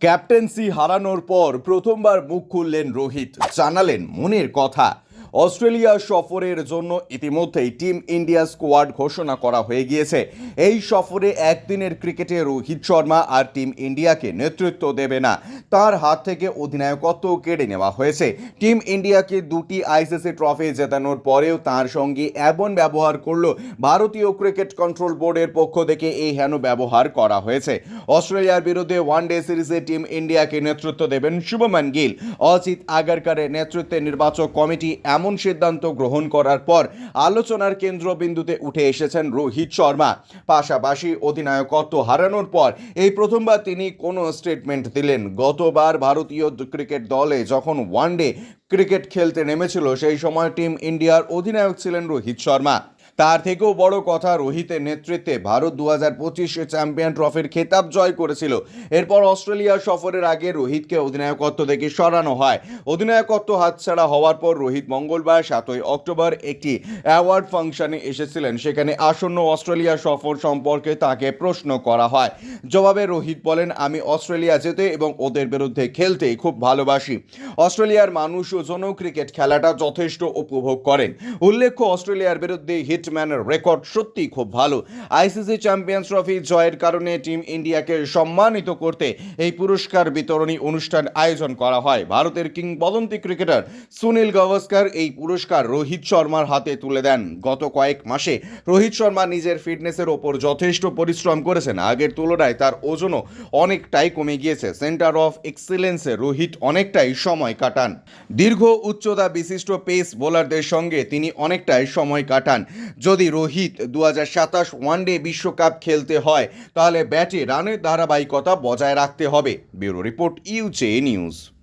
Captaincy হারানোর পর প্রথমবার মুখ খুললেন রোহিত জানালেন মনের কথা। অস্ট্রেলিয়া সফরের জন্য ইতিমধ্যেই টিম ইন্ডিয়া স্কোয়াড ঘোষণা করা হয়ে গিয়েছে। এই সফরে একদিনের ক্রিকেটে রোহিত শর্মা আর টিম ইন্ডিয়াকে নেতৃত্ব দেবে না। তার হাত থেকে অধিনায়কত্ব কেড়ে নেওয়া হয়েছে। টিম ইন্ডিয়াকে দুটি আইসিসি ট্রফি জেতানোর পরেও তার সঙ্গে এমন ব্যবহার করল ভারতীয় ক্রিকেট কন্ট্রোল বোর্ডের পক্ষ থেকে এই হেন ব্যবহার করা হয়েছে। অস্ট্রেলিয়ার বিরুদ্ধে ওয়ান ডে সিরিজে টিম ইন্ডিয়াকে নেতৃত্ব দেবেন শুভমান গিল। অজিত আগারকারের নেতৃত্বে নির্বাচক কমিটি এমন সিদ্ধান্ত গ্রহণ করার পর আলোচনার কেন্দ্রবিন্দুতে উঠে এসেছেন রোহিত শর্মা। পাশাপাশি অধিনায়কত্ব হারানোর পর এই প্রথমবার তিনি কোনো স্টেটমেন্ট দিলেন। গতবার ভারতীয় ক্রিকেট দলে যখন ওয়ানডে ক্রিকেট খেলতে নেমেছিল, সেই সময় টিম ইন্ডিয়ার অধিনায়ক ছিলেন রোহিত শর্মা। তার থেকেও বড় কথা, রোহিতের নেতৃত্বে ভারত দু হাজার পঁচিশে চ্যাম্পিয়ন ট্রফির খেতাব জয় করেছিল। এরপর অস্ট্রেলিয়া সফরের আগে রোহিতকে অধিনায়কত্ব থেকে সরানো হয়। অধিনায়কত্ব হাতছাড়া হওয়ার পর রোহিত মঙ্গলবার সাতই অক্টোবর একটি অ্যাওয়ার্ড ফাংশনে এসেছিলেন। সেখানে আসন্ন অস্ট্রেলিয়া সফর সম্পর্কে তাকে প্রশ্ন করা হয়। জবাবে রোহিত বলেন, আমি অস্ট্রেলিয়া যেতে এবং ওদের বিরুদ্ধে খেলতে খুব ভালোবাসি। অস্ট্রেলিয়ার মানুষ যেন ক্রিকেট খেলাটা যথেষ্ট উপভোগ করেন। উল্লেখ্য, অস্ট্রেলিয়ার বিরুদ্ধে হিটম্যানের রেকর্ড সত্যি খুব ভালো। আইসিসি চ্যাম্পিয়ন্স ট্রফি জয়ের কারণে টিম ইন্ডিয়াকে সম্মানিত করতে এই পুরস্কার বিতরণী অনুষ্ঠান আয়োজন করা হয়। ভারতের কিংবদন্তি ক্রিকেটার সুনীল গাভাস্কর এই পুরস্কার রোহিত শর্মার হাতে তুলে দেন। গত কয়েক মাসে রোহিত শর্মা নিজের ফিটনেসের ওপর যথেষ্ট পরিশ্রম করেছেন। আগের তুলনায় তার ওজনও অনেকটাই কমে গিয়েছে। সেন্টার অফ এক্সেলেন্সে রোহিত অনেকটাই সময় কাটান। দীর্ঘ উচ্চতা বিশিষ্ট পেস বোলারদের সঙ্গে তিনি অনেকটাই সময় কাটান। যদি রোহিত দু সাতাশ ওয়ানডে বিশ্বকাপ খেলতে হয়, তাহলে ব্যাটে রানের ধারাবাহিকতা বজায় রাখতে হবে। ব্যুরো রিপোর্ট ইউচে নিউজ।